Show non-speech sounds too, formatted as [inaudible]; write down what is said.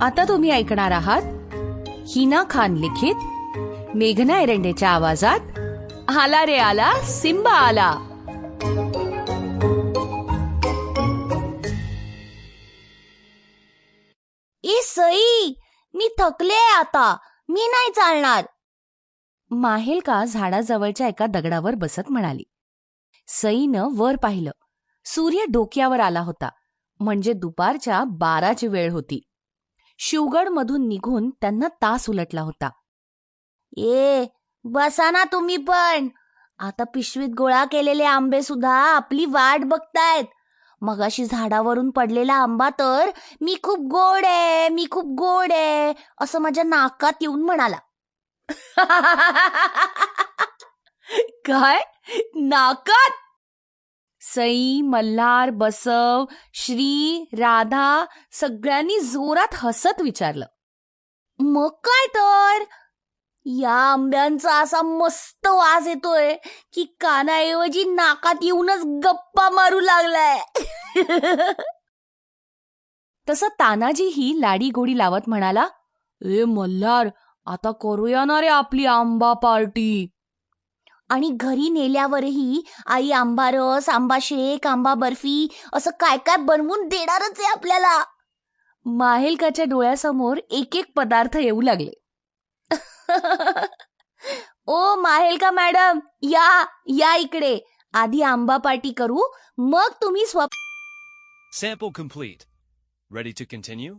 आता तुम्ही ऐकणार आहात हिना खान लिखित मेघना एरंडेच्या आवाजात आला रे आला सिम्बा आला. ए सई मी थकले आता. मी नाही चालणार. माहेलका झाडाजवळच्या एका दगडावर बसत म्हणाली. सईनं वर पाहिलं. सूर्य डोक्यावर आला होता. म्हणजे दुपारच्या बाराची वेळ होती. शिवगडमधून निघून त्यांना तास उलटला होता. ए बसा ना तुम्ही पण. आता पिशवीत गोळा केलेले आंबे सुद्धा आपली वाट बघतायत. मगाशी झाडावरून पडलेला आंबा तर मी खूप गोड आहे मी खूप गोड आहे असं माझ्या नाकात येऊन म्हणाला. [laughs] काय? नाकात? सई मल्हार बसव श्री राधा सगळ्यांनी जोरात हसत विचारलं. मग काय तर? या आंब्यांचा असा मस्त वास येतोय की कानाऐवजी नाकात येऊनच गप्पा मारू लागलाय. [laughs] तसं तानाजीही लाडी गोडी लावत म्हणाला ए मल्हार आता करूया ना रे आपली आंबा पार्टी. आणि घरी नेल्यावरही आई आंबा रस आंबा शेक आंबा बर्फी असं काय काय बनवून देणारच आहे आपल्याला माहेलकाच्या डोळ्यासमोर एक एक पदार्थ येऊ लागले ओ माहेलका मॅडम या या इकडे आधी आंबा पार्टी करू मग तुम्ही स्वप Sample complete. Ready to continue?